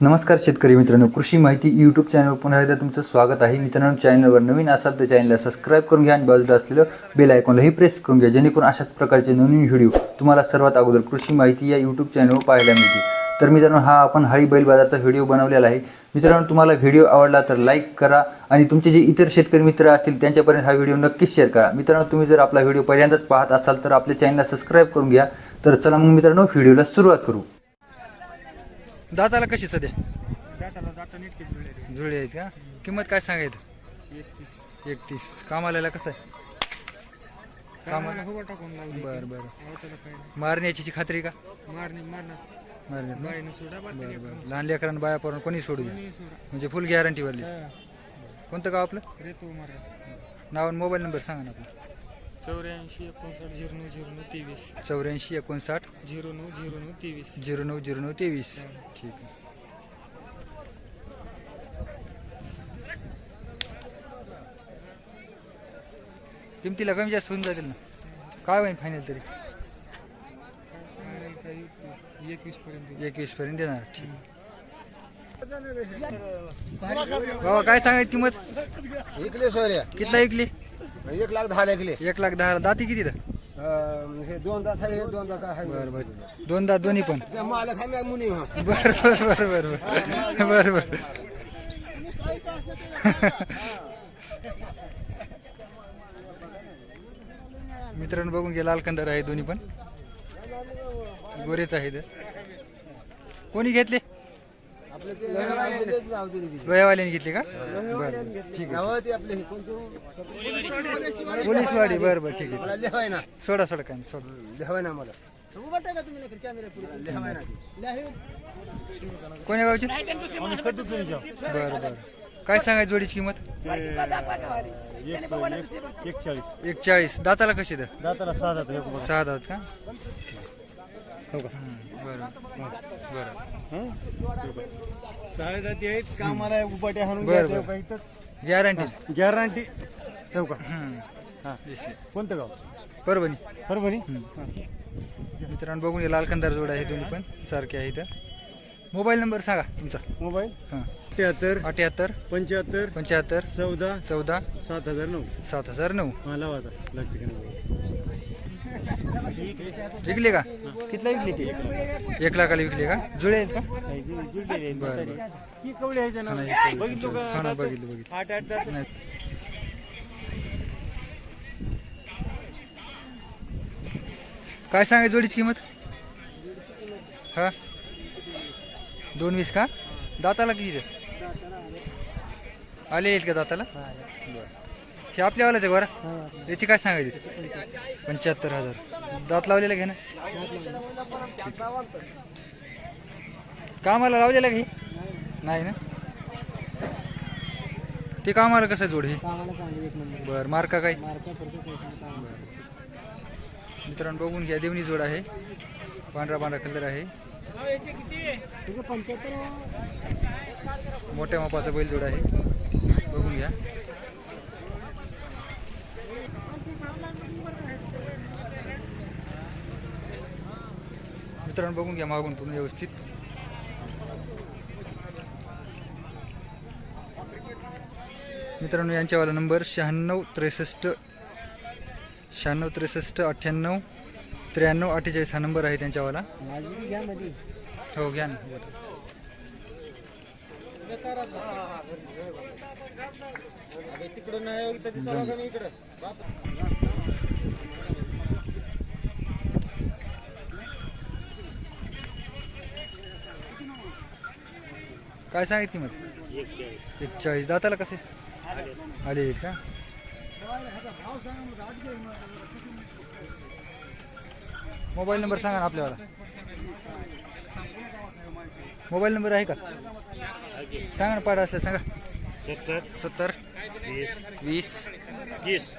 नमस्कार शेतकरी मित्रांनो कृषी माहिती यूट्यूब चॅनलवर पुन्हा एकदा तुमचं स्वागत आहे. मित्रांनो चॅनलवर नवीन असाल तर चॅनलला सबस्क्राईब करून घ्या आणि बाजूला असलेलं बेल आयकॉनलाही प्रेस करून घ्या जेणेकरून अशाच प्रकारचे नवीन व्हिडिओ तुम्हाला सर्वात अगोदर कृषी माहिती या यूट्यूब चॅनलवर पाहायला मिळतील. तर मित्रांनो हा आपण हळी बैल बाजारचा व्हिडिओ बनवलेला आहे. मित्रांनो तुम्हाला व्हिडिओ आवडला तर लाईक करा आणि तुमचे जे इतर शेतकरी मित्र असतील त्यांच्यापर्यंत हा व्हिडिओ नक्कीच शेअर करा. मित्रांनो तुम्ही जर आपला व्हिडिओ पहिल्यांदाच पाहत असाल तर आपल्या चॅनलला सबस्क्राईब करून घ्या. तर चला मग मित्रांनो व्हिडिओला सुरुवात करू. दाताला कशी सध्या? नीट जुळले जुळे आहेत. का? किंमत काय सांगायचं? एकतीस. एकतीस. कामाला कसं आहे? कामाला हवा टाकून लावली बरं बरं. आवताला काय नाही. मारण्याची खात्री का? मारणी मारणार. मारण्यात ना? बाईनं सोडा बाटली बरं बरं. लहान लेकरांना बाया पडून कोणी सोडू द्या. कोणी सोडा. म्हणजे फुल गॅरंटीवरली हा. कोणतं गाव आपलं? मारा नाव आणि मोबाईल नंबर सांगा ना आपला. चौऱ्याऐंशी एकोणसाठ झिरो नऊ झिरो नऊ तेवीस. चौऱ्याऐंशी एकोणसाठ झिरो नऊ झिरो नऊ तेवीस. झिरो नऊ झिरो नऊ तेवीस. ठीक आहे. किमतीला कमी जास्त होऊन जातील ना. काय होईल फायनल तरी? काही एकवीस पर्यंत एकवीस पर्यंत देणार ठीक. बाबा काय सांगायची किंमत? इकले सोयऱ्या कितला ऐकली एक लाख दहा इकले एक लाख दहा दाती किती दा हे दोन दात आहे हे दोन दात आहे? बरं बरं. दोन दात दोन्ही पण. मालक आहे मी मुनी हा. बर बर बर बर. बर बर. बर मित्रांनो बघून घ्या लाल कंदार आहे दोन्ही पण. गोरेच आहेत. कोणी घेतले? वयावाल्याने घेतले का? बरं ठीक नावं ते आपले हे कोणतं आहे पोलीसवाडी बरं बरं ठीक आहे. मला लिहावाय ना. सोडा सोडा काय नाही, सोडा. लिहावाय ना मला. लिहावाय ना. ते. कोण्या गावची? बरं बरं. काय सांगायची जोडीची किंमत? एक चाळीस दाताला कशी द्या दाताला सहा दात. सहा दात का? हं, बरं बरं. सहा दाती आहेत कामाला उपाटे हाणून बरं, घ्यायचं बरं. काही गॅरंटी गॅरंटी ठेव का? हा. कोणतं गाव? परभणी. परभणी? मित्रांनो बघून घ्या लाल कंदार जोड आहे दोन्ही पण. सारखे आहे इथं मोबाईल नंबर सांगा तुमचा. मोबाईल? हां. अठ्याहत्तर. अठ्याहत्तर. पंच्याहत्तर. पंच्याहत्तर. चौदा. चौदा. सात हजार नऊ. सात हजार नऊ. मला वाजा लागते का नाही विकले का? कितला विकली ती? एक लाखाला विकले का? जुळे आहेत का? बरं बरं. बघितलं बघितलं. नाही. काय सांगाय जोडीची किंमत? हा? दोन वीस का? दाताला किती आले येईल का दाताला? बरं हे आपल्यावालाच आहे बरं? याची काय सांगायची? पंच्याहत्तर हजार. दात लावलेला घे ना. कामाला लावलेला घे नाही ना? ते कामाला कसं जोड हे? बर मार्का काय? मित्रांनो बघून घ्या देवणी जोड आहे. पांढरा पांढरा कलर आहे. मोठ्या मापाचा बैल जोड आहे. बघून घ्या. मित्रांनो बघून घ्या मागून पूर्ण व्यवस्थित. मित्रांनो यांच्यावाला नंबर शहाण्णव त्रेसष्ट शहाण्णव त्रेसष्ट अठ्ठ्याण्णव त्र्याण्णव अठ्ठेचाळीस हा नंबर आहे त्यांच्यावाला. हो घ्या ना. बरं. तिकडं नाही इथं दिसावं का नाही इकडं काय सांगित किंमत? एक चाळीस दाताला कसे? आले आहेत का? मोबाईल नंबर सांगा ना आपल्याला मोबाईल नंबर आहे का? सांगा ना पाडा असलं सांगा. सत्तर. सत्तर. वीस. वीस. तीस.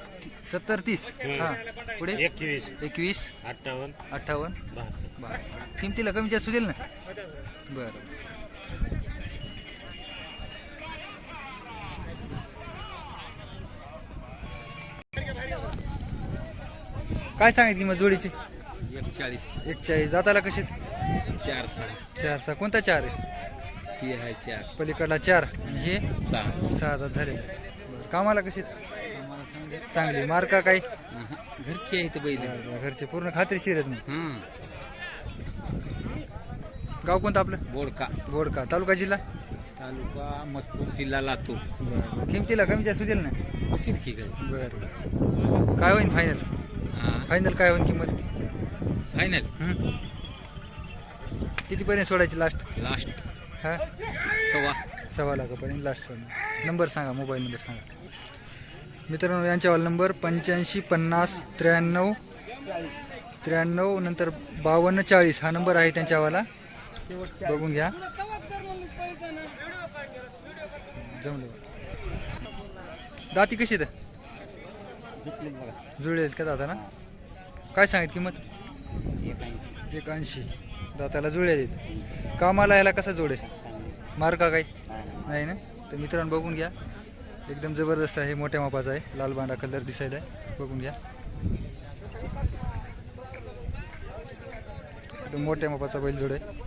सत्तर तीस. हां. पुढे? एकवीस. एकवीस. अठ्ठावन्न. अठ्ठावन्न. बहात्तर. बरं किमतीला कमी जास्त होईल ना? बरं. काय सांगितली मग जोडीची? एकचाळीस. एक चाळीस दाताला कशी चार सहा. चार सहा. कोणता चार आहे? ती आहे चार. पलीकडला चार. आणि हे? सहा. सहा झाले. बरं कामाला कशी आम्हाला सांगा चांगली मार्का काय? अहं, घरची आहेत बैल. घरचे पूर्ण खात्रीशीर आहेत मग. हं. गाव कोणतं आपलं? बोडका. बोडका. तालुका जिल्हा? तालुका मथुर जिल्हा लातूर. किमतीला कमी जास्त होतील ना होतील की काय बरं काय होईल फायनल फायनल काय होईल किंमत? फायनल हं? कितीपर्यंत सोडायची लास्ट लास्ट हा? सव्वा. सव्वा लाखापर्यंत लास्ट नंबर सांगा मोबाईल नंबर सांगा. मित्रांनो यांच्यावाला नंबर पंच्याऐंशी पन्नास त्र्याण्णव त्र्याण्णव नंतर बावन्न चाळीस. हा नंबर आहे त्यांच्यावाला. बघून घ्या. जमलं. दाती कशी आहेत? जुळेल का दादा ना काय सांगित किंमत? एक ऐंशी दाताला जुळ्या देत कामाला यायला कसा जोडे मार्का काही? नाही ना? तर मित्रांनो बघून घ्या. एकदम जबरदस्त आहे मोठ्या मापाचा आहे. लाल बांडा कलर दिसायला आहे. बघून घ्या. एकदम मोठ्या मापाचा बैल जोड आहे.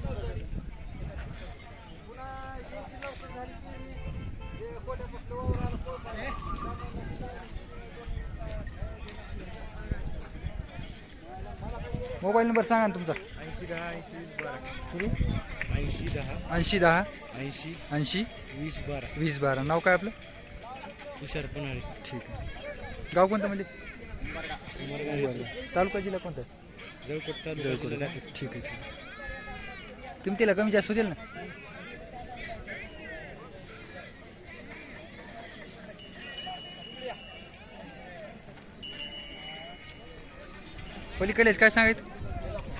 मोबाईल नंबर सांगा ना तुमचा. ऐंशी दहा ऐंशी दहा ऐंशी दहा. ऐंशी. ऐंशी. वीस बारा. वीस बारा. नाव काय आपलं? तुषार पन्हाळे. ठीक आहे. गाव कोणतं म्हणजे? तालुका जिल्हा कोणता? जळकोट जळकोट. तालुका का? ठीक आहे ठीक आहे. किमतीला कमी जास्त होतील ना? पलीकडेच काय सांगायचं?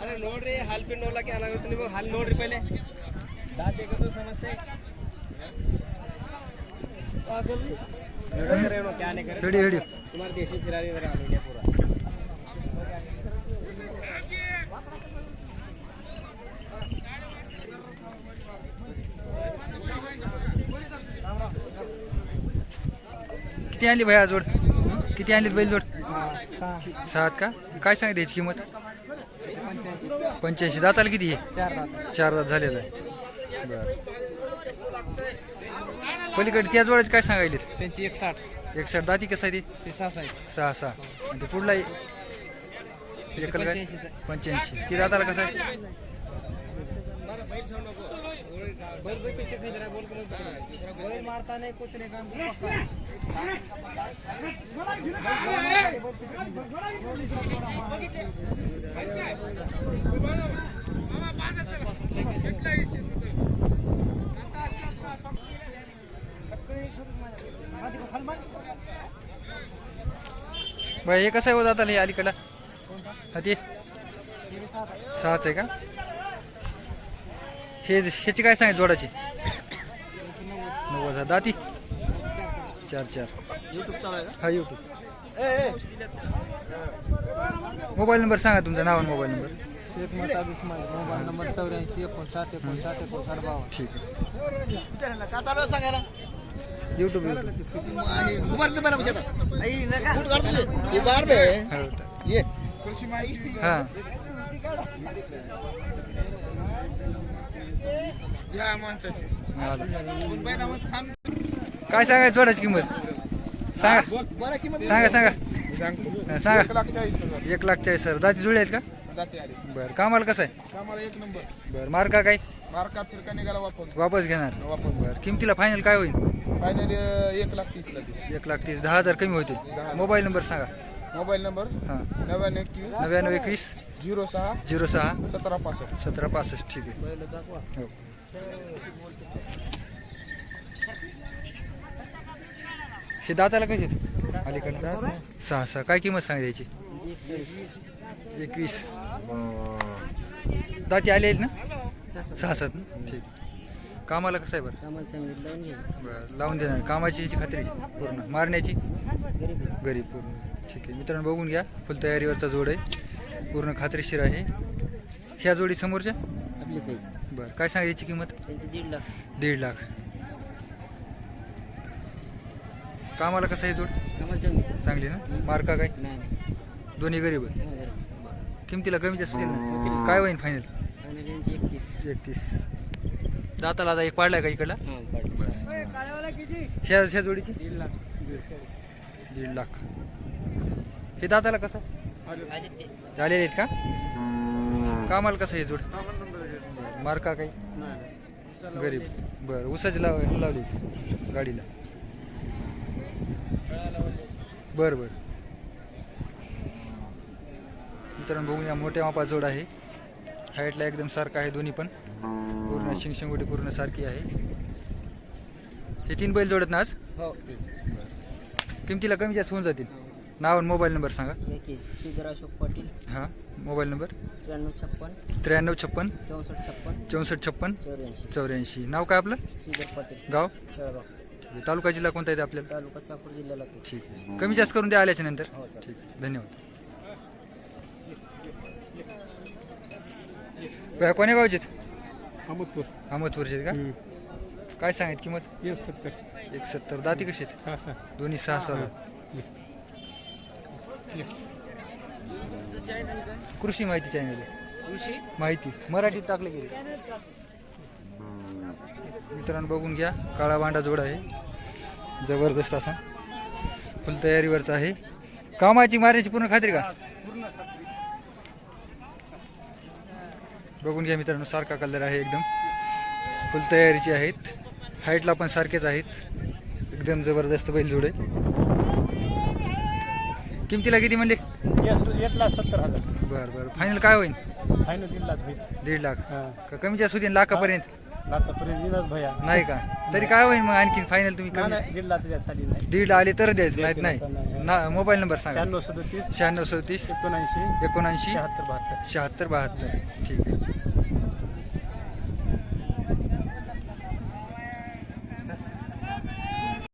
ಅರೆ ನೋಡ್ರಿ ಹಾಲ್ ಪಿಂಡ್ ಹೋಗ್ಲಕ್ಕೆ ಏನಾಗುತ್ತೆ ನೀವು ಹಾಲ್ ನೋಡ್ರಿ ಪೈಲೆ ದಾಟ್ ಬೇಕಂದ್ರೆ ಸಮಸ್ಯೆ क्या नहीं करे रेडी रेडी तुम्हारे देशी खिलाड़ी इधर आ गया पूरा किती आणली भैया जोड किती आणलीत बैल जोड सात का काय सांगते याची किंमत पंच्याऐंशी. दाताला किती? आहे चार दात झालेलं आहे. बरं. पलीकडे त्या जोडाची काय सांगायली त्यांची एक साठ एक साठ दाती कसं आहे ती सहा सहा सहा आणि पुढला एकल काय? पंच्याऐंशी. ती दाताला कसं आहे? बैल कोई पीछे खींच रहा है बोल के मत बोल। कोई मारता नहीं कुछ नहीं काम पक्का हे कसं आहे हो दाताला हे अलीकडला हा ते सहाच आहे का? हे ह्याची काय सांगायचं जोडाची? नव्वद हजार. दाती? चार चार. यूट्यूब चालू आहे हा यूट्यूब मोबाईल नंबर सांगा तुमचं नाव आणि मोबाईल नंबर. शेख मता बिस्माईल मोबाईल नंबर चौऱ्याऐंशी एकोणसाठ एकोणसाठ एकोणसाठ बावन्न. ठीक आहे. यूट्यूब यूट्यूब काय सांगायचं जोडाची किंमत? सांगा. सांगा सांगा. सांगा. एक लाख चाळीस सर दाती जुळे आहेत का? बरं कामाला कसं आहे? कामाला एक नंबर. बरं मार्का काय? मार्का फिरका निघाला वापरून वापस घेणार. वापस. बरं किमतीला फायनल काय होईल? फायनल एक लाख तीस एक लाख तीस दहा हजार कमी होतील. मोबाईल नंबर सांगा. मोबाईल नंबर हां. नव्याण्णव नव्याण्णव एकवीस. झिरो सहा झिरो सहा सतरा पासष्ट. सतरा पासष्ट ठीक आहे. हो. हे दाताला कसे अलीकडे सहा सहा. काय किंमत सांगा त्याची एकवीस. दाती आले आहेत ना? सहा सात. ना? ठीक. कामाला कसं आहे बरं? कामाला बरं लावून देणार. कामाची याची खात्री पूर्ण. मारण्याची? गरीब पूर्ण. ठीक आहे. मित्रांनो बघून घ्या. फुल तयारीवरचा जोड आहे. पूर्ण खात्रीशीर आहे. ह्या जोडी समोरच्या? आपलीच आहे बरं काय सांगा याची किंमत? त्यांचे दीड लाख. दीड लाख. कामाला कसं आहे जोड? चांगली. चांगली ना? मार्का काय? नाही नाही. दोन्ही गरीब आहे नाही गरीब किमतीला कमी जास्त ना काय होईल फायनल आणि त्यांचे एकतीस. एकतीस. दाताला आता एक पाडलाय का इकडला? हां पाडले ह्या ह्या जोडीची? दीड लाख. दीड लाख. हे दाताला कसं? झालेले आहेत का? कामाला कसं आहे जोड? मार्का काही? गरीब. बरं उसाची लाव लावली गाडीला. बरं बरं. मित्रांनो बघून या मोठ्या मापा जोड आहे. हाईटला एकदम सारखा आहे दोन्ही पण. पूर्ण शिंगशिंगोटी पूर्ण सारखी आहे. हे तीन बैल जोडत ना आज? हो किमतीला कमी जास्त होऊन जातील. नाव आणि मोबाईल नंबर सांगा. एक श्रीधर अशोक पाटील. हां मोबाईल नंबर? त्र्याण्णव छप्पन. त्र्याण्णव छप्पन. चौसष्ट छप्पन. चौसष्ट छप्पन. चौऱ्याऐंशी. चौऱ्याऐंशी. नाव काय आपलं? श्रीधर पाटील. गाव? जळगाव. तालुका जिल्हा कोणता येते आपल्याला? तालुका चाकूर जिल्ह्याला ठीक आहे. कमी जास्त करून द्या आल्याच्यानंतर. हो चालेल. ठीक. आहे. धन्यवाद. बरं, कोण्या गावचे अहमदपूर. अहमदपूरचे का? काय सांगित किंमत? येस सत्तर एक सत्तर दाती कशी आहेत? सहा सहा. दोन्ही सहा सहा. कृषी माहिती चॅनल कृषी? माहिती. मराठीत टाकले गेले. मित्रांनो बघून घ्या. काळा बांडा जोड आहे. जबरदस्त असा. फुल तयारीवरचा आहे. कामाची मारण्याची पूर्ण खात्री का? बघून घ्या मित्रांनो सारखा कलर आहे एकदम. फुल तयारीचे आहेत. हाईटला पण सारखेच आहेत. एकदम जबरदस्त बैल जोड आहे किमतीला किती म्हणले? येस एक लाख सत्तर हजार. बरं बरं. फायनल काय होईल? फायनल दीड लाख होईल. दीड लाख. हां. का कमी जास्त होतील लाखापर्यंत आतापर्यंत भैया. नाही का? तरी काय होईल मग आणखी फायनल तुम्ही नाही कमी? नाही दीड खाली नाही. आले तर द्यायचं नाहीत नाही. ना मोबाईल नंबर सांगा. शहाण्णव सदतीस शहाण्णव सदतीस एकोणऐंशी एकोणऐंशी शहात्तर बहात्तर. शहात्तर बहात्तर. ठीक आहे.